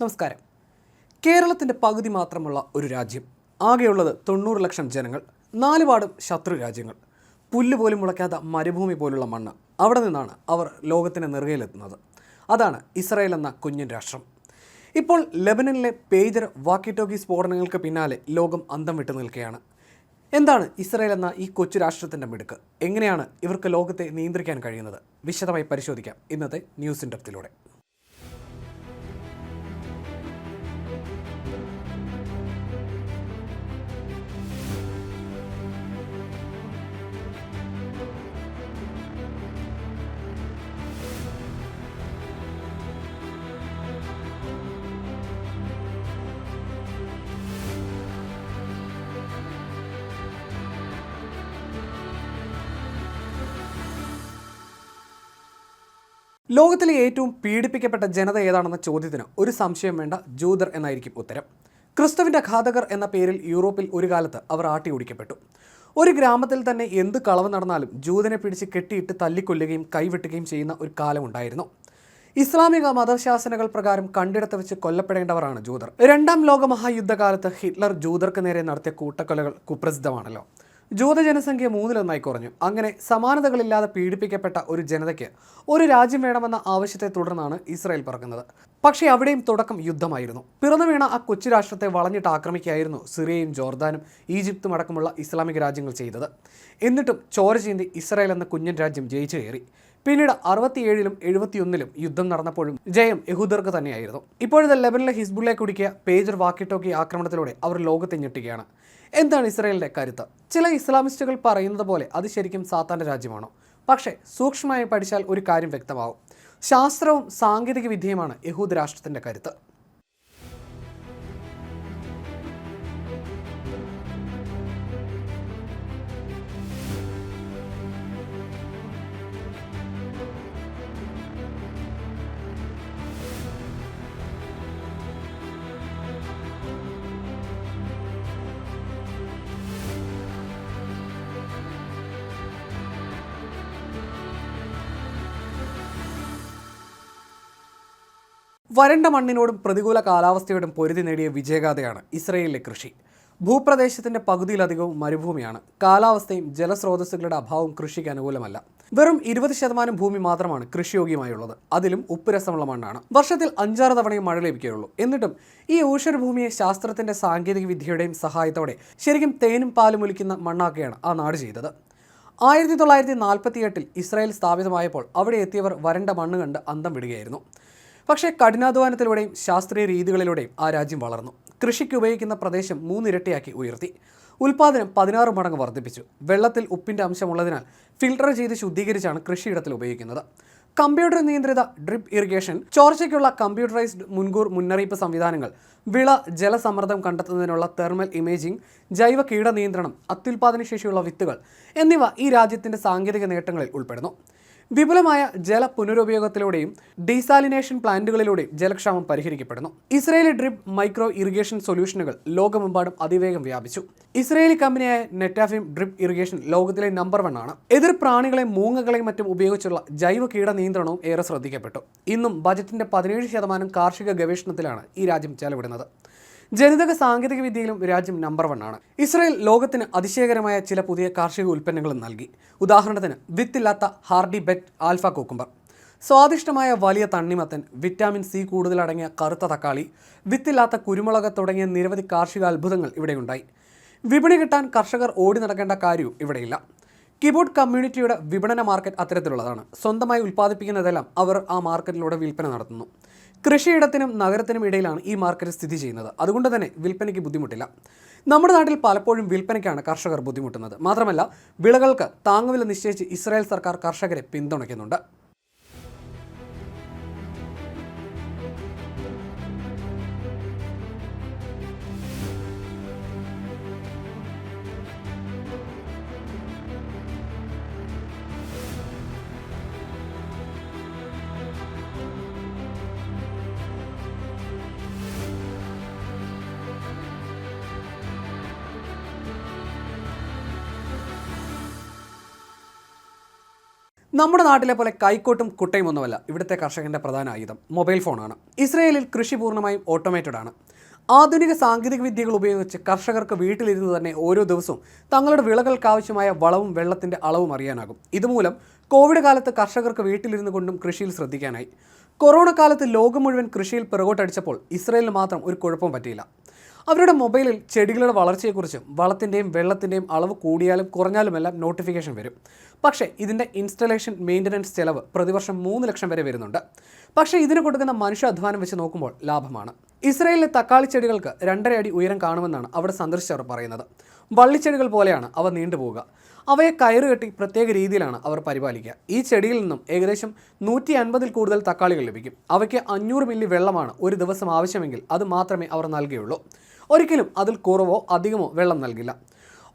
നമസ്കാരം. കേരളത്തിന്റെ പകുതി മാത്രമുള്ള ഒരു രാജ്യം. ആകെയുള്ളത് തൊണ്ണൂറ് ലക്ഷം ജനങ്ങൾ. നാലുപാടും ശത്രു രാജ്യങ്ങൾ. പുല്ല് പോലും മുളയ്ക്കാത്ത മരുഭൂമി പോലുള്ള മണ്ണ് അവിടെ നിന്നാണ് അവർ ലോകത്തിന്റെ നെറുകയിലെത്തുന്നത്. അതാണ് ഇസ്രായേൽ എന്ന കുഞ്ഞൻ രാഷ്ട്രം. ഇപ്പോൾ ലെബനനിലെ പേജർ വാക്കിറ്റോക്കി സ്ഫോടനങ്ങൾക്ക് പിന്നാലെ ലോകം അന്തം വിട്ടു നിൽക്കുകയാണ്. എന്താണ് ഇസ്രായേൽ എന്ന ഈ കൊച്ചു രാഷ്ട്രത്തിന്റെ മിടുക്ക്? എങ്ങനെയാണ് ഇവർക്ക് ലോകത്തെ നിയന്ത്രിക്കാൻ കഴിയുന്നത്? വിശദമായി പരിശോധിക്കാം. ഇന്നത്തെ ന്യൂസ് ഇൻഡപ്തിലൂടെ ലോകത്തിലെ ഏറ്റവും പീഡിപ്പിക്കപ്പെട്ട ജനത ഏതാണെന്ന ചോദ്യത്തിന് ഒരു സംശയം വേണ്ട ജൂതർ എന്നായിരിക്കും ഉത്തരം. ക്രിസ്തുവിന്റെ ഘാതകർ എന്ന പേരിൽ യൂറോപ്പിൽ ഒരു കാലത്ത് അവർ ആട്ടി ഓടിക്കപ്പെട്ടു ഒരു ഗ്രാമത്തിൽ തന്നെ എന്ത് കളവ് നടന്നാലും ജൂതനെ പിടിച്ച് കെട്ടിയിട്ട് തല്ലിക്കൊല്ലുകയും കൈവിട്ടുകയും ചെയ്യുന്ന ഒരു കാലമുണ്ടായിരുന്നു ഇസ്ലാമിക മതശാസനകൾ പ്രകാരം കണ്ടിടത്ത് വെച്ച് കൊല്ലപ്പെടേണ്ടവരാണ് ജൂതർ. രണ്ടാം ലോക മഹായുദ്ധകാലത്ത് ഹിറ്റ്ലർ ജൂതർക്ക് നേരെ നടത്തിയ കൂട്ടക്കൊലകൾ കുപ്രസിദ്ധമാണല്ലോ. ജൂത ജനസംഖ്യ മൂന്നിലൊന്നായി കുറഞ്ഞു. അങ്ങനെ സമാനതകളില്ലാതെ പീഡിപ്പിക്കപ്പെട്ട ഒരു ജനതയ്ക്ക് ഒരു രാജ്യം വേണമെന്ന ആവശ്യത്തെ തുടർന്നാണ് ഇസ്രായേൽ പറക്കുന്നത്. പക്ഷേ അവിടെയും തുടക്കം യുദ്ധമായിരുന്നു. പിറന്നു വീണ ആ കൊച്ചു രാഷ്ട്രത്തെ വളഞ്ഞിട്ട് ആക്രമിക്കുകയായിരുന്നു സിറിയയും ജോർദാനും ഈജിപ്തും അടക്കമുള്ള ഇസ്ലാമിക രാജ്യങ്ങൾ ചെയ്തത്. എന്നിട്ടും ചോര ചീന്തി ഇസ്രായേൽ എന്ന കുഞ്ഞൻ രാജ്യം ജയിച്ചു കയറി. പിന്നീട് അറുപത്തിയേഴിലും എഴുപത്തിയൊന്നിലും യുദ്ധം നടന്നപ്പോഴും ജയം യഹൂദർക്ക് തന്നെയായിരുന്നു. ഇപ്പോഴത്തെ ലെബനിലെ ഹിസ്ബുള്ളെ കുടിക്കിയ പേജർ വാക്കിട്ടോക്കി ആക്രമണത്തിലൂടെ അവർ ലോകത്തെ ഞെട്ടുകയാണ്. എന്താണ് ഇസ്രായേലിന്റെ കരുത്ത്? ചില ഇസ്ലാമിസ്റ്റുകൾ പറയുന്നത് പോലെ അത് ശരിക്കും സാത്താന്റെ രാജ്യമാണോ? പക്ഷേ സൂക്ഷ്മമായി പഠിച്ചാൽ ഒരു കാര്യം വ്യക്തമാവും. ശാസ്ത്രവും സാങ്കേതിക വിദ്യയുമാണ് യഹൂദ് രാഷ്ട്രത്തിന്റെ കരുത്ത്. വരണ്ട മണ്ണിനോടും പ്രതികൂല കാലാവസ്ഥയോടും പൊരുതി നേടിയ വിജയഗാഥയാണ് ഇസ്രയേലിലെ കൃഷി. ഭൂപ്രദേശത്തിന്റെ പകുതിയിലധികവും മരുഭൂമിയാണ്. കാലാവസ്ഥയും ജലസ്രോതസ്സുകളുടെ അഭാവവും കൃഷിക്ക് അനുകൂലമല്ല. വെറും ഇരുപത് ശതമാനം ഭൂമി മാത്രമാണ് കൃഷിയോഗ്യമായുള്ളത്. അതിലും ഉപ്പുരസമുള്ള മണ്ണാണ്. വർഷത്തിൽ അഞ്ചാറ് തവണയും മഴ ലഭിക്കുകയുള്ളൂ. എന്നിട്ടും ഈ ഊഷരഭൂമിയെ ശാസ്ത്രത്തിന്റെ സാങ്കേതിക വിദ്യയുടെയും സഹായത്തോടെ ശരിക്കും തേനും പാലും ഒലിക്കുന്ന മണ്ണാക്കുകയാണ് ആ നാട് ചെയ്തത്. ആയിരത്തി തൊള്ളായിരത്തി നാൽപ്പത്തിയെട്ടിൽ ഇസ്രായേൽ സ്ഥാപിതമായപ്പോൾ അവിടെ എത്തിയവർ വരണ്ട മണ്ണ് കണ്ട് അന്തം വിടുകയായിരുന്നു. പക്ഷേ കഠിനാധ്വാനത്തിലൂടെയും ശാസ്ത്രീയ രീതികളിലൂടെയും ആ രാജ്യം വളർന്നു. കൃഷിക്ക് ഉപയോഗിക്കുന്ന പ്രദേശം മൂന്നിരട്ടിയാക്കി ഉയർത്തി. ഉൽപാദനം പതിനാറ് മടങ്ങ് വർദ്ധിപ്പിച്ചു. വെള്ളത്തിൽ ഉപ്പിന്റെ അംശമുള്ളതിനാൽ ഫിൽട്ടർ ചെയ്ത് ശുദ്ധീകരിച്ചാണ് കൃഷിയിടത്തിൽ ഉപയോഗിക്കുന്നത്. കമ്പ്യൂട്ടർ നിയന്ത്രിത ഡ്രിപ്പ് ഇറിഗേഷൻ ചോർച്ചയ്ക്കുള്ള കമ്പ്യൂട്ടറൈസ്ഡ് മുൻകൂർ മുന്നറിയിപ്പ് സംവിധാനങ്ങൾ വിള ജലസമ്മർദ്ദം കണ്ടെത്തുന്നതിനുള്ള തെർമൽ ഇമേജിംഗ് ജൈവ കീട നിയന്ത്രണം അത്യുൽപാദന ശേഷിയുള്ള വിത്തുകൾ എന്നിവ ഈ രാജ്യത്തിന്റെ സാങ്കേതിക നേട്ടങ്ങളിൽ ഉൾപ്പെടുന്നു. വിപുലമായ ജല പുനരുപയോഗത്തിലൂടെയും ഡീസാലിനേഷൻ പ്ലാന്റുകളിലൂടെയും ജലക്ഷാമം പരിഹരിക്കപ്പെടുന്നു. ഇസ്രയേലി ഡ്രിപ്പ് മൈക്രോ ഇറിഗേഷൻ സൊല്യൂഷനുകൾ ലോകമെമ്പാടും അതിവേഗം വ്യാപിച്ചു. ഇസ്രയേലി കമ്പനിയായ നെറ്റാഫിം ഡ്രിപ്പ് ഇറിഗേഷൻ ലോകത്തിലെ നമ്പർ വൺ ആണ്. എതിർ പ്രാണികളെ മൂങ്ങകളെയും മറ്റും ഉപയോഗിച്ചുള്ള ജൈവ കീട നിയന്ത്രണവും ഏറെ ശ്രദ്ധിക്കപ്പെട്ടു. ഇന്നും ബജറ്റിന്റെ പതിനേഴ് ശതമാനം കാർഷിക ഗവേഷണത്തിലാണ് ഈ രാജ്യം ചെലവിടുന്നത്. ജനിതക സാങ്കേതിക വിദ്യയിലും രാജ്യം നമ്പർ വൺ ആണ്. ഇസ്രായേൽ ലോകത്തിന് അതിശയകരമായ ചില പുതിയ കാർഷിക ഉൽപ്പന്നങ്ങളും നൽകി. ഉദാഹരണത്തിന് വിത്തില്ലാത്ത ഹാർഡി ബെറ്റ് ആൽഫ കൂക്കുംബർ. സ്വാദിഷ്ടമായ വലിയ തണ്ണിമത്തൻ വിറ്റാമിൻ സി കൂടുതലടങ്ങിയ കറുത്ത തക്കാളി വിത്തില്ലാത്ത കുരുമുളക് തുടങ്ങിയ നിരവധി കാർഷിക അത്ഭുതങ്ങൾ ഇവിടെയുണ്ടായി. വിപണി കിട്ടാൻ കർഷകർ ഓടി നടക്കേണ്ട കാര്യവും ഇവിടെയില്ല. കിബോർഡ് കമ്മ്യൂണിറ്റിയുടെ വിപണന മാർക്കറ്റ് അത്തരത്തിലുള്ളതാണ്. സ്വന്തമായി ഉൽപ്പാദിപ്പിക്കുന്നതെല്ലാം അവർ ആ മാർക്കറ്റിലൂടെ വിൽപ്പന നടത്തുന്നു. കൃഷിയിടത്തിനും നഗരത്തിനും ഇടയിലാണ് ഈ മാർക്കറ്റ് സ്ഥിതി ചെയ്യുന്നത്. അതുകൊണ്ട് തന്നെ വിൽപ്പനയ്ക്ക് ബുദ്ധിമുട്ടില്ല. നമ്മുടെ നാട്ടിൽ പലപ്പോഴും വിൽപ്പനയ്ക്കാണ് കർഷകർ ബുദ്ധിമുട്ടുന്നത്. മാത്രമല്ല വിളകൾക്ക് താങ്ങുവില നിശ്ചയിച്ച് ഇസ്രായേൽ സർക്കാർ കർഷകരെ പിന്തുണയ്ക്കുന്നുണ്ട്. നമ്മുടെ നാട്ടിലെ പോലെ കൈക്കോട്ടും കുട്ടയും ഒന്നുമല്ല. ഇവിടുത്തെ കർഷകന്റെ പ്രധാന ആയുധം മൊബൈൽ ഫോണാണ്. ഇസ്രയേലിൽ കൃഷി പൂർണമായും ഓട്ടോമേറ്റഡ് ആണ്. ആധുനിക സാങ്കേതിക വിദ്യകൾ ഉപയോഗിച്ച് കർഷകർക്ക് വീട്ടിലിരുന്ന് തന്നെ ഓരോ ദിവസവും തങ്ങളുടെ വിളകൾക്കാവശ്യമായ വളവും വെള്ളത്തിന്റെ അളവും അറിയാനാകും. ഇതുമൂലം കോവിഡ് കാലത്ത് കർഷകർക്ക് വീട്ടിലിരുന്നു കൊണ്ടും കൃഷിയിൽ ശ്രദ്ധിക്കാനായി. കൊറോണ കാലത്ത് ലോകം മുഴുവൻ കൃഷിയിൽ പിറകോട്ടടിച്ചപ്പോൾ ഇസ്രയേലിന് മാത്രം ഒരു കുഴപ്പവും പറ്റിയില്ല. അവരുടെ മൊബൈലിൽ ചെടികളുടെ വളർച്ചയെക്കുറിച്ചും വളത്തിന്റെയും വെള്ളത്തിന്റെയും അളവ് കൂടിയാലും കുറഞ്ഞാലുമെല്ലാം നോട്ടിഫിക്കേഷൻ വരും. പക്ഷേ ഇതിന്റെ ഇൻസ്റ്റലേഷൻ മെയിന്റനൻസ് ചെലവ് പ്രതിവർഷം മൂന്ന് ലക്ഷം വരെ വരുന്നുണ്ട്. പക്ഷേ ഇതിന് കൊടുക്കുന്ന മനുഷ്യാധ്വാനം വെച്ച് നോക്കുമ്പോൾ ലാഭമാണ്. ഇസ്രയേലിലെ തക്കാളി ചെടികൾക്ക് രണ്ടര അടി ഉയരം കാണുമെന്നാണ് അവിടെ സന്ദർശിച്ചവർ പറയുന്നത്. വള്ളിച്ചെടികൾ പോലെയാണ് അവ നീണ്ടുപോവുക അവയെ കയറുകെട്ടി പ്രത്യേക രീതിയിലാണ് അവർ പരിപാലിക്കുക. ഈ ചെടിയിൽ നിന്നും ഏകദേശം നൂറ്റി അൻപതിൽ കൂടുതൽ തക്കാളികൾ ലഭിക്കും. അവയ്ക്ക് അഞ്ഞൂറ് മില്ലി വെള്ളമാണ് ഒരു ദിവസം ആവശ്യമെങ്കിൽ അത് മാത്രമേ അവർ നൽകുകയുള്ളൂ. ഒരിക്കലും അതിൽ കുറവോ അധികമോ വെള്ളം നൽകില്ല.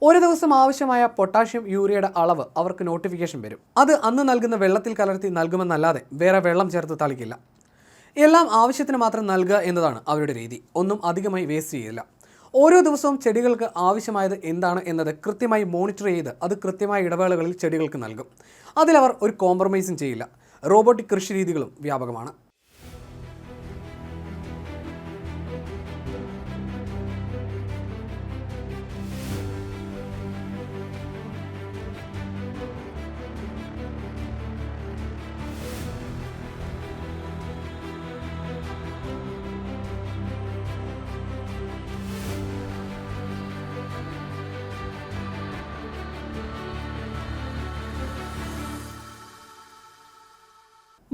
ഒരു ദിവസം ആവശ്യമായ പൊട്ടാഷ്യം യൂറിയയുടെ അളവ് അവർക്ക് നോട്ടിഫിക്കേഷൻ വരും. അത് അന്ന് നൽകുന്ന വെള്ളത്തിൽ കലർത്തി നൽകുമെന്നല്ലാതെ വേറെ വെള്ളം ചേർത്ത് തളിക്കില്ല. എല്ലാം ആവശ്യത്തിന് മാത്രം നൽകുക എന്നതാണ് അവരുടെ രീതി. ഒന്നും അധികമായി വേസ്റ്റ് ചെയ്യില്ല. ഓരോ ദിവസവും ചെടികൾക്ക് ആവശ്യമായത് എന്താണ് എന്നത് കൃത്യമായി മോണിറ്റർ ചെയ്ത് അത് കൃത്യമായ ഇടവേളകളിൽ ചെടികൾക്ക് നൽകും. അതിലവർ ഒരു കോംപ്രമൈസും ചെയ്യില്ല. റോബോട്ടിക് കൃഷി രീതികളും വ്യാപകമാണ്.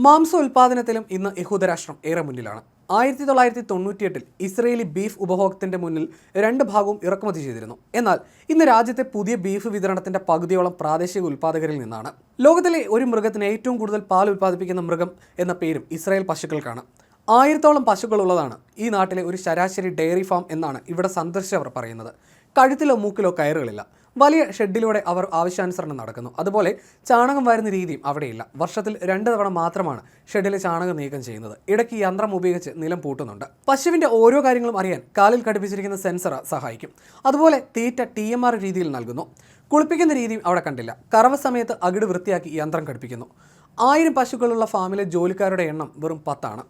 മാംസ ഉൽപാദനത്തിലും ഇന്ന് യഹൂദരാഷ്ട്രം ഏറെ മുന്നിലാണ്. ആയിരത്തി തൊള്ളായിരത്തി തൊണ്ണൂറ്റിയെട്ടിൽ ഇസ്രയേലി ബീഫ് ഉപഭോഗത്തിന്റെ മുന്നിൽ രണ്ട് ഭാഗവും ഇറക്കുമതി ചെയ്തിരുന്നു. എന്നാൽ ഇന്ന് രാജ്യത്തെ പുതിയ ബീഫ് വിതരണത്തിന്റെ പകുതിയോളം പ്രാദേശിക ഉൽപ്പാദകരിൽ നിന്നാണ്. ലോകത്തിലെ ഒരു മൃഗത്തിന് ഏറ്റവും കൂടുതൽ പാൽ ഉൽപ്പാദിപ്പിക്കുന്ന മൃഗം എന്ന പേരും ഇസ്രായേൽ പശുക്കൾക്കാണ്. ആയിരത്തോളം പശുക്കളുള്ളതാണ് ഈ നാട്ടിലെ ഒരു ശരാശരി ഡെയറി ഫാം എന്നാണ് ഇവിടെ സന്ദർശിച്ചവർ പറയുന്നത്. കഴുത്തിലോ മൂക്കിലോ കയറുകളില്ല. വലിയ ഷെഡിലൂടെ അവർ ആവശ്യാനുസരണം നടക്കുന്നു. അതുപോലെ ചാണകം വരുന്ന രീതിയും അവിടെയില്ല. വർഷത്തിൽ രണ്ട് തവണ മാത്രമാണ് ഷെഡിലെ ചാണകം നീക്കം ചെയ്യുന്നത്. ഇടയ്ക്ക് യന്ത്രം ഉപയോഗിച്ച് നിലം പൂട്ടുന്നുണ്ട്. പശുവിന്റെ ഓരോ കാര്യങ്ങളും അറിയാൻ കാലിൽ ഘടിപ്പിച്ചിരിക്കുന്ന സെൻസർ സഹായിക്കും. അതുപോലെ തീറ്റ ടി എം ആർ രീതിയിൽ നൽകുന്നു. കുളിപ്പിക്കുന്ന രീതിയും അവിടെ കണ്ടില്ല. കറവ സമയത്ത് അകിട് വൃത്തിയാക്കി യന്ത്രം ഘടിപ്പിക്കുന്നു. ആയിരം പശുക്കളുള്ള ഫാമിലെ ജോലിക്കാരുടെ എണ്ണം വെറും പത്താണ്.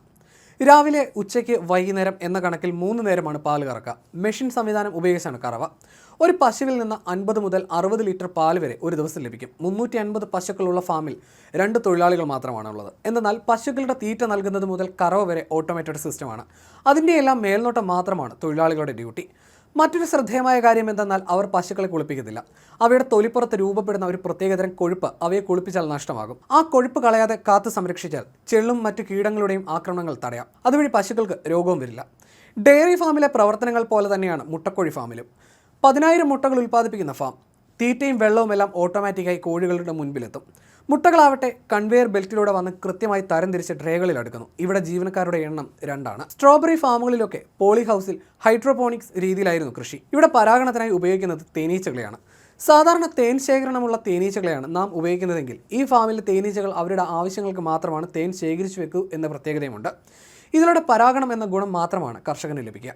രാവിലെ ഉച്ചയ്ക്ക് വൈകുന്നേരം എന്ന കണക്കിൽ മൂന്ന് നേരമാണ് പാൽ കറക്കുക. മെഷീൻ സംവിധാനം ഉപയോഗിച്ചാണ് കറവ. ഒരു പശുവിൽ നിന്ന് അൻപത് മുതൽ അറുപത് ലിറ്റർ പാൽ വരെ ഒരു ദിവസം ലഭിക്കും. മുന്നൂറ്റി അൻപത് പശുക്കളുള്ള ഫാമിൽ രണ്ട് തൊഴിലാളികൾ മാത്രമാണ് ഉള്ളത്. എന്നാൽ പശുക്കളുടെ തീറ്റ നൽകുന്നത് മുതൽ കറവ വരെ ഓട്ടോമേറ്റഡ് സിസ്റ്റമാണ്. അതിന്റെയെല്ലാം മേൽനോട്ടം മാത്രമാണ് തൊഴിലാളികളുടെ ഡ്യൂട്ടി. മറ്റൊരു ശ്രദ്ധേയമായ കാര്യം എന്തെന്നാൽ അവർ പശുക്കളെ കുളിപ്പിക്കുന്നില്ല. അവയുടെ തൊലിപ്പുറത്ത് രൂപപ്പെടുന്ന ഒരു പ്രത്യേകതരം കൊഴുപ്പ് അവയെ കുളിപ്പിച്ചാൽ നഷ്ടമാകും. ആ കൊഴുപ്പ് കളയാതെ കാത്തു സംരക്ഷിച്ചാൽ ചെള്ളും മറ്റു കീടങ്ങളുടെയും ആക്രമണങ്ങൾ തടയാം. അതുവഴി പശുക്കൾക്ക് രോഗവും വരില്ല. ഡെയറി ഫാമിലെ പ്രവർത്തനങ്ങൾ പോലെ തന്നെയാണ് മുട്ടക്കോഴി ഫാമിലും. പതിനായിരം മുട്ടകൾ ഉൽപ്പാദിപ്പിക്കുന്ന ഫാം. തീറ്റയും വെള്ളവും എല്ലാം ഓട്ടോമാറ്റിക്കായി കോഴികളുടെ മുൻപിലെത്തും. മുട്ടകളാവട്ടെ കൺവെയർ ബെൽറ്റിലൂടെ വന്ന് കൃത്യമായി തരംതിരിച്ച് ട്രേകളിൽ അടുക്കുന്നു. ഇവിടെ ജീവനക്കാരുടെ എണ്ണം രണ്ടാണ്. സ്ട്രോബെറി ഫാമുകളിലൊക്കെ പോളി ഹൗസിൽ ഹൈഡ്രോപോണിക്സ് രീതിയിലായിരുന്നു കൃഷി. ഇവിടെ പരാഗണത്തിനായി ഉപയോഗിക്കുന്നത് തേനീച്ചകളെയാണ്. സാധാരണ തേൻ ശേഖരണമുള്ള തേനീച്ചകളെയാണ് നാം ഉപയോഗിക്കുന്നതെങ്കിൽ ഈ ഫാമിലെ തേനീച്ചകൾ അവരുടെ ആവശ്യങ്ങൾക്ക് മാത്രമാണ് തേൻ ശേഖരിച്ചു വെക്കൂ എന്ന പ്രത്യേകതയുമുണ്ട്. ഇതിലൂടെ പരാഗണം എന്ന ഗുണം മാത്രമാണ് കർഷകന് ലഭിക്കുക.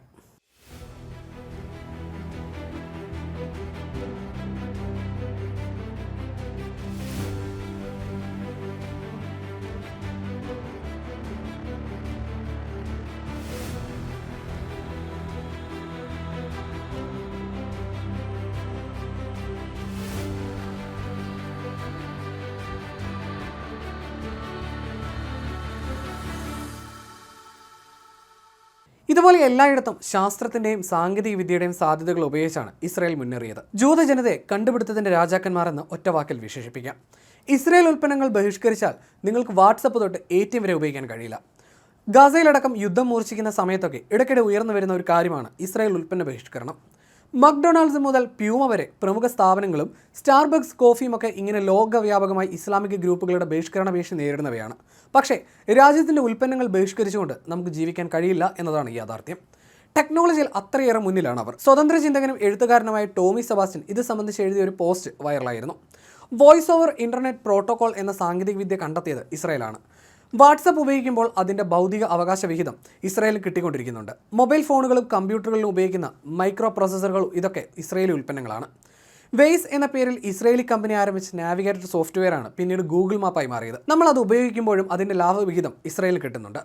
ഇതുപോലെ എല്ലായിടത്തും ശാസ്ത്രത്തിന്റെയും സാങ്കേതിക വിദ്യയുടെയും സാധ്യതകൾ ഉപയോഗിച്ചാണ് ഇസ്രായേൽ മുന്നേറിയത്. ജൂത ജനതയെ കണ്ടുപിടുത്തത്തിന്റെ രാജാക്കന്മാരെന്ന് ഒറ്റ വാക്കിൽ വിശേഷിപ്പിക്കാം. ഇസ്രായേൽ ഉൽപ്പന്നങ്ങൾ ബഹിഷ്കരിച്ചാൽ നിങ്ങൾക്ക് വാട്സപ്പ് തൊട്ട് എ ടി എം വരെ ഉപയോഗിക്കാൻ കഴിയില്ല. ഗാസയിലടക്കം യുദ്ധം മൂർച്ഛിക്കുന്ന സമയത്തൊക്കെ ഇടയ്ക്കിടെ ഉയർന്നു വരുന്ന ഒരു കാര്യമാണ് ഇസ്രായേൽ ഉൽപ്പന്ന ബഹിഷ്കരണം. മക്ഡൊണാൾഡ്സ് മുതൽ പ്യൂമ വരെ പ്രമുഖ സ്ഥാപനങ്ങളും സ്റ്റാർബക്സ് കോഫിയും ഒക്കെ ഇങ്ങനെ ലോകവ്യാപകമായി ഇസ്ലാമിക ഗ്രൂപ്പുകളുടെ ബഹിഷ്കരണ ഭീഷണി നേരിടുന്നവയാണ്. പക്ഷേ രാജ്യത്തിന്റെ ഉൽപ്പന്നങ്ങൾ ബഹിഷ്കരിച്ചുകൊണ്ട് നമുക്ക് ജീവിക്കാൻ കഴിയില്ല എന്നതാണ് യാഥാർത്ഥ്യം. ടെക്നോളജിയിൽ അത്രയേറെ മുന്നിലാണ് അവർ സ്വതന്ത്ര ചിന്തകനും എഴുത്തുകാരനുമായ ടോമി സെബാസ്റ്റ്യൻ ഇത് സംബന്ധിച്ച് എഴുതിയ ഒരു പോസ്റ്റ് വൈറലായിരുന്നു. വോയിസ് ഓവർ ഇന്റർനെറ്റ് പ്രോട്ടോകോൾ എന്ന സാങ്കേതികവിദ്യ കണ്ടെത്തിയത് ഇസ്രായേലാണ്. വാട്സപ്പ് ഉപയോഗിക്കുമ്പോൾ അതിന്റെ ഭൗതിക അവകാശ വിഹിതം ഇസ്രയേലിൽ കിട്ടിക്കൊണ്ടിരിക്കുന്നുണ്ട്. മൊബൈൽ ഫോണുകളും കമ്പ്യൂട്ടറുകളിലും ഉപയോഗിക്കുന്ന മൈക്രോ പ്രോസസ്സറുകളും ഇതൊക്കെ ഇസ്രയേലി ഉൽപ്പന്നങ്ങളാണ്. വെയ്സ് എന്ന പേരിൽ ഇസ്രയേലി കമ്പനി ആരംഭിച്ച നാവിഗേറ്റർ സോഫ്റ്റ്വെയർ ആണ് പിന്നീട് ഗൂഗിൾ മാപ്പായി മാറിയത്. നമ്മൾ അത് ഉപയോഗിക്കുമ്പോഴും അതിന്റെ ലാഭവിഹിതം ഇസ്രയേലിൽ കിട്ടുന്നുണ്ട്.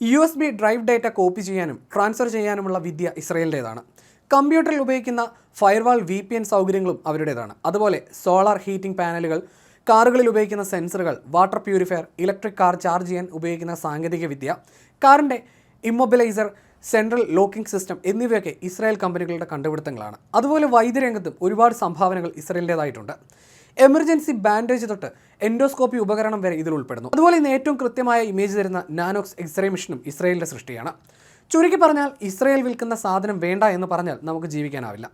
U S B drive data copy ചെയ്യാനും ട്രാൻസ്ഫർ ചെയ്യാനുമുള്ള വിദ്യ ഇസ്രയേലിന്റെതാണ് കമ്പ്യൂട്ടറിൽ ഉപയോഗിക്കുന്ന ഫയർവാൾ വി പി എൻ സൗകര്യങ്ങളും അവരുടേതാണ്. അതുപോലെ സോളാർ ഹീറ്റിംഗ് പാനലുകൾ കാറുകളിൽ ഉപയോഗിക്കുന്ന സെൻസറുകൾ water purifier electric car charge ചെയ്യാൻ ഉപയോഗിക്കുന്ന സാങ്കേതിക വിദ്യ കാറിന്റെ ഇമ്മൊബിലൈസർ സെൻട്രൽ ലോക്കിംഗ് സിസ്റ്റം എന്നിവയൊക്കെ ഇസ്രായേൽ കമ്പനികളുടെ കണ്ടുപിടുത്തങ്ങളാണ്. അതുപോലെ വൈദ്യരംഗത്തും ഒരുപാട് സംഭാവനകൾ ഇസ്രയേലിന്റെതായിട്ടുണ്ട്. എമർജൻസി ബാൻഡേജ് തൊട്ട് എൻഡോസ്കോപ്പി ഉപകരണം വരെ ഇതിൽ ഉൾപ്പെടുന്നു. അതുപോലെ ഇന്ന് ഏറ്റവും കൃത്യമായ ഇമേജ് തരുന്ന നാനോക്സ് എക്സ്റേ മെഷീനും ഇസ്രയേലിന്റെ സൃഷ്ടിയാണ്. ചുരുക്കി പറഞ്ഞാൽ ഇസ്രയേൽ വിൽക്കുന്ന സാധനം വേണ്ട എന്ന് പറഞ്ഞാൽ നമുക്ക് ജീവിക്കാനാവില്ല.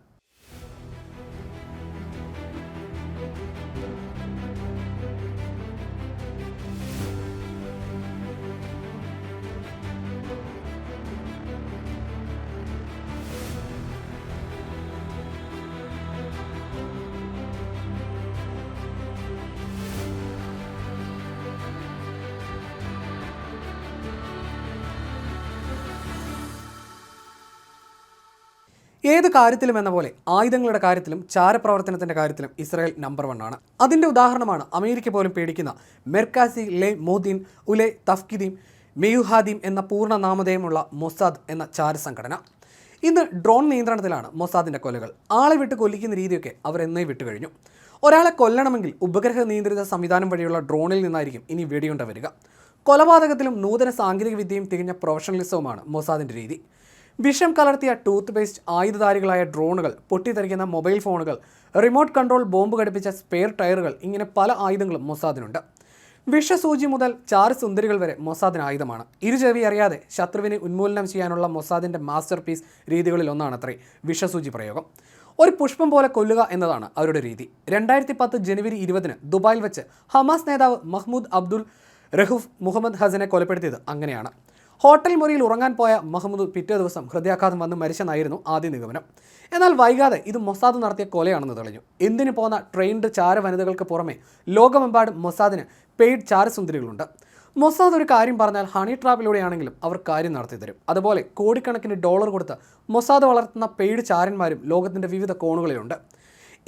ഏത് കാര്യത്തിലും എന്ന പോലെ ആയുധങ്ങളുടെ കാര്യത്തിലും ചാരപ്രവർത്തനത്തിന്റെ കാര്യത്തിലും ഇസ്രായേൽ നമ്പർ വൺ ആണ്. അതിന്റെ ഉദാഹരണമാണ് അമേരിക്ക പോലും പേടിക്കുന്ന മെർക്കാസി ലെ മോദീൻ ഉലെ തഫ്കിദീം മെയുഹാദീം എന്ന പൂർണ നാമധേയമുള്ള മൊസാദ് എന്ന ചാര സംഘടന ഇന്ന് ഡ്രോൺ നിയന്ത്രണത്തിലാണ് മൊസാദിന്റെ കൊലകൾ. ആളെ വിട്ട് കൊല്ലിക്കുന്ന രീതിയൊക്കെ അവർ എന്നേ വിട്ടുകഴിഞ്ഞു ഒരാളെ കൊല്ലണമെങ്കിൽ ഉപഗ്രഹ നിയന്ത്രിത സംവിധാനം വഴിയുള്ള ഡ്രോണിൽ നിന്നായിരിക്കും ഇനി വെടിയുണ്ട വരിക. കൊലപാതകത്തിലും നൂതന സാങ്കേതിക വിദ്യയും തികഞ്ഞ പ്രൊഫഷണലിസവുമാണ് മൊസാദിന്റെ രീതി. വിഷം കലർത്തിയ ടൂത്ത് പേസ്റ്റ് ആയുധധാരികളായ ഡ്രോണുകൾ പൊട്ടിത്തെറിക്കുന്ന മൊബൈൽ ഫോണുകൾ റിമോട്ട് കൺട്രോൾ ബോംബ് ഘടിപ്പിച്ച സ്പെയർ ടയറുകൾ ഇങ്ങനെ പല ആയുധങ്ങളും മൊസാദിനുണ്ട്. വിഷസൂചി മുതൽ ചാറ് സുന്ദരികൾ വരെ മൊസാദിന് ആയുധമാണ്. ഇരുചെവി അറിയാതെ ശത്രുവിനെ ഉന്മൂലനം ചെയ്യാനുള്ള മൊസാദിന്റെ മാസ്റ്റർ പീസ് രീതികളിൽ ഒന്നാണത്രേ വിഷസൂചി പ്രയോഗം. ഒരു പുഷ്പം പോലെ കൊല്ലുക എന്നതാണ് അവരുടെ രീതി. രണ്ടായിരത്തി പത്ത് ജനുവരി ഇരുപതിന് ദുബായിൽ വെച്ച് ഹമാസ് നേതാവ് മഹ്മൂദ് അബ്ദുൽ റഹൂഫ് മുഹമ്മദ് ഹസനെ കൊലപ്പെടുത്തിയത് അങ്ങനെയാണ്. ഹോട്ടൽ മുറിയിൽ ഉറങ്ങാൻ പോയ മഹമ്മദ് പിറ്റേ ദിവസം ഹൃദയാഘാതം വന്ന് മരിച്ചെന്നായിരുന്നു ആദ്യ നിഗമനം. എന്നാൽ വൈകാതെ ഇത് മൊസാദ് നടത്തിയ കൊലയാണെന്ന് തെളിഞ്ഞു. എന്തിനു പോന്ന ട്രെയിൻഡ് ചാര വനിതകൾക്ക് പുറമെ ലോകമെമ്പാടും മൊസാദിന് പെയ്ഡ് ചാരസുന്ദരികളുണ്ട്. മൊസാദ് ഒരു കാര്യം പറഞ്ഞാൽ ഹണി ട്രാപ്പിലൂടെയാണെങ്കിലും അവർ കാര്യം നടത്തി തരും. അതുപോലെ കോടിക്കണക്കിന് ഡോളർ കൊടുത്ത് മൊസാദ് വളർത്തുന്ന പെയ്ഡ് ചാരന്മാരും ലോകത്തിന്റെ വിവിധ കോണുകളിലുണ്ട്.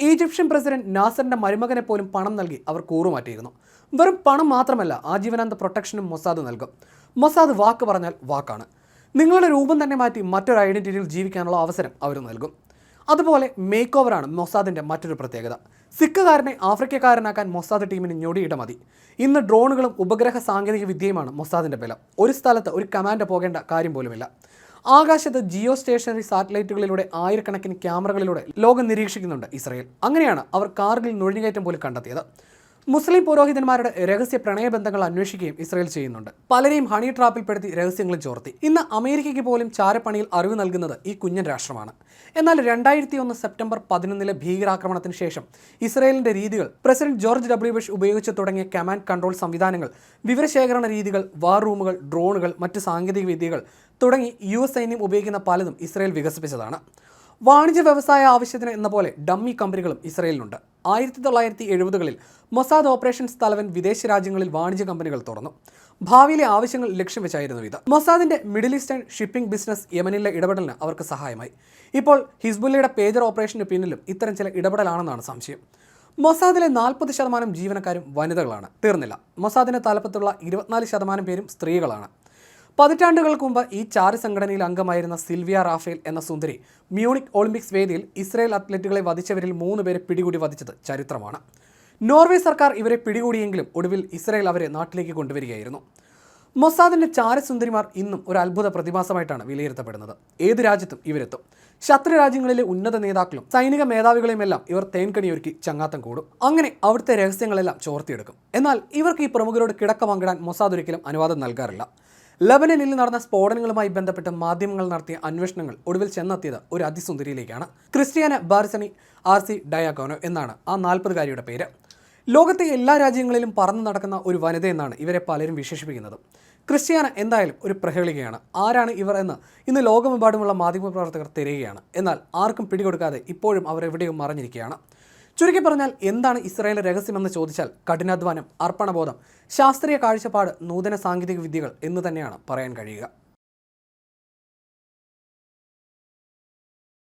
ഈജിപ്ഷ്യൻ പ്രസിഡന്റ് നാസറിന്റെ മരുമകനെ പോലും പണം നൽകി അവർ കൂറുമാറ്റിയിരുന്നു. വെറും പണം മാത്രമല്ല ആജീവനാന്ത പ്രൊട്ടക്ഷനും മൊസാദ് നൽകും. മൊസാദ് വാക്ക് പറഞ്ഞാൽ വാക്കാണ്. നിങ്ങളുടെ രൂപം തന്നെ മാറ്റി മറ്റൊരു ഐഡന്റിറ്റിയിൽ ജീവിക്കാനുള്ള അവസരം അവർ നൽകും. അതുപോലെ മേക്ക് ഓവറാണ് മൊസാദിന്റെ മറ്റൊരു പ്രത്യേകത. സിഖുകാരനെ ആഫ്രിക്കക്കാരനാക്കാൻ മൊസാദ് ടീമിന് ഞൊടിയിട മതി. ഇന്ന് ഡ്രോണുകളും ഉപഗ്രഹ സാങ്കേതിക വിദ്യയുമാണ് മൊസാദിന്റെ ബലം. ഒരു സ്ഥലത്ത് ഒരു കമാൻഡ് പോകേണ്ട കാര്യം പോലുമില്ല. ആകാശത്ത് ജിയോ സ്റ്റേഷനറി സാറ്റലൈറ്റുകളിലൂടെ ആയിരക്കണക്കിന് ക്യാമറകളിലൂടെ ലോകം നിരീക്ഷിക്കുന്നുണ്ട് ഇസ്രയേൽ. അങ്ങനെയാണ് അവർ കാർഗിൽ നുഴഞ്ഞുകയറ്റം പോലും കണ്ടെത്തിയത്. മുസ്ലിം പുരോഹിതന്മാരുടെ രഹസ്യ പ്രണയബന്ധങ്ങൾ അന്വേഷിക്കുകയും ഇസ്രയേൽ ചെയ്യുന്നുണ്ട്. പലരെയും ഹണി ട്രാപ്പിൽപ്പെടുത്തി രഹസ്യങ്ങളും ചോർത്തി. ഇന്ന് അമേരിക്കയ്ക്ക് പോലും ചാരപ്പണിയിൽ അറിവ് നൽകുന്നത് ഈ കുഞ്ഞൻ രാഷ്ട്രമാണ്. എന്നാൽ രണ്ടായിരത്തി ഒന്ന് സെപ്റ്റംബർ പതിനൊന്നിലെ ഭീകരാക്രമണത്തിന് ശേഷം ഇസ്രയേലിന്റെ രീതികൾ പ്രസിഡന്റ് ജോർജ് ഡബ്ല്യു ബുഷ് ഉപയോഗിച്ച് തുടങ്ങിയ കമാൻഡ് കൺട്രോൾ സംവിധാനങ്ങൾ വിവരശേഖരണ രീതികൾ വാർ റൂമുകൾ ഡ്രോണുകൾ മറ്റ് സാങ്കേതിക വിദ്യകൾ തുടങ്ങി യു എസ് സൈന്യം ഉപയോഗിക്കുന്ന പലതും ഇസ്രയേൽ വികസിപ്പിച്ചതാണ്. വാണിജ്യ വ്യവസായ ആവശ്യത്തിന് എന്ന പോലെ ഡമ്മി കമ്പനികളും ഇസ്രയേലിനുണ്ട്. ആയിരത്തി തൊള്ളായിരത്തി എഴുപതുകളിൽ മൊസാദ് ഓപ്പറേഷൻസ് തലവൻ വിദേശ രാജ്യങ്ങളിൽ വാണിജ്യ കമ്പനികൾ തുറന്നു. ഭാവിയിലെ ആവശ്യങ്ങൾ ലക്ഷ്യം വെച്ചായിരുന്നു ഇത്. മൊസാദിന്റെ മിഡിൽ ഈസ്റ്റേൺ ഷിപ്പിംഗ് ബിസിനസ് യമനിലെ ഇടപെടലിന് അവർക്ക് സഹായമായി. ഇപ്പോൾ ഹിസ്ബുല്ലയുടെ പേജർ ഓപ്പറേഷന് പിന്നിലും ഇത്തരം ചില ഇടപെടലാണെന്നാണ് സംശയം. മൊസാദിലെ നാൽപ്പത് ശതമാനം ജീവനക്കാരും വനിതകളാണ്. തീർന്നില്ല. മൊസാദിന്റെ തലപ്പത്തുള്ള ഇരുപത്തിനാല് ശതമാനം പേരും സ്ത്രീകളാണ്. പതിറ്റാണ്ടുകൾക്ക് മുമ്പ് ഈ ചാറ് സംഘടനയിൽ അംഗമായിരുന്ന സിൽവിയ റാഫേൽ എന്ന സുന്ദരി മ്യൂണിക് ഒളിമ്പിക്സ് വേദിയിൽ ഇസ്രായേൽ അത്ലറ്റുകളെ വധിച്ചവരിൽ മൂന്ന് പേരെ പിടികൂടി വധിച്ചത് ചരിത്രമാണ്. നോർവേ സർക്കാർ ഇവരെ പിടികൂടിയെങ്കിലും ഒടുവിൽ ഇസ്രായേൽ അവരെ നാട്ടിലേക്ക് കൊണ്ടുവരികയായിരുന്നു. മൊസാദിന്റെ ചാരസുന്ദരിമാർ ഇന്നും ഒരു അത്ഭുത പ്രതിഭാസമായിട്ടാണ് വിലയിരുത്തപ്പെടുന്നത്. ഏത് രാജ്യത്തും ഇവരെത്തും. ശത്രു രാജ്യങ്ങളിലെ ഉന്നത നേതാക്കളും സൈനിക മേധാവികളെയുമെല്ലാം ഇവർ തേൻകണിയൊരുക്കി ചങ്ങാത്തം കൂടും. അങ്ങനെ അവിടുത്തെ രഹസ്യങ്ങളെല്ലാം ചോർത്തിയെടുക്കും. എന്നാൽ ഇവർക്ക് ഈ പ്രമുഖരോട് കിടക്ക പങ്കിടാൻ മൊസാദ് ഒരിക്കലും അനുവാദം നൽകാറില്ല. ലബനനിൽ നടന്ന സ്ഫോടനങ്ങളുമായി ബന്ധപ്പെട്ട് മാധ്യമങ്ങൾ നടത്തിയ അന്വേഷണങ്ങൾ ഒടുവിൽ ചെന്നെത്തിയത് ഒരു അതിസുന്ദരിയിലേക്കാണ്. Christiana Barsony R C Diagono എന്നാണ് ആ നാൽപ്പതുകാരിയുടെ പേര്. ലോകത്തെ എല്ലാ രാജ്യങ്ങളിലും പറന്നു നടക്കുന്ന ഒരു വനിത എന്നാണ് ഇവരെ പലരും വിശേഷിപ്പിക്കുന്നത്. ക്രിസ്ത്യാന എന്തായാലും ഒരു പ്രഹേളികയാണ്. ആരാണ് ഇവർ എന്ന് ഇന്ന് ലോകമെമ്പാടുമുള്ള മാധ്യമപ്രവർത്തകർ തിരയുകയാണ്. എന്നാൽ ആർക്കും പിടികൊടുക്കാതെ ഇപ്പോഴും അവർ എവിടെയും മറഞ്ഞിരിക്കുകയാണ്. ചുരുക്കി പറഞ്ഞാൽ എന്താണ് ഇസ്രായേൽ രഹസ്യമെന്ന് ചോദിച്ചാൽ കഠിനാധ്വാനം അർപ്പണബോധം ശാസ്ത്രീയ കാഴ്ചപ്പാട് നൂതന സാങ്കേതിക വിദ്യകൾ എന്ന് തന്നെയാണ് പറയാൻ കഴിയുക.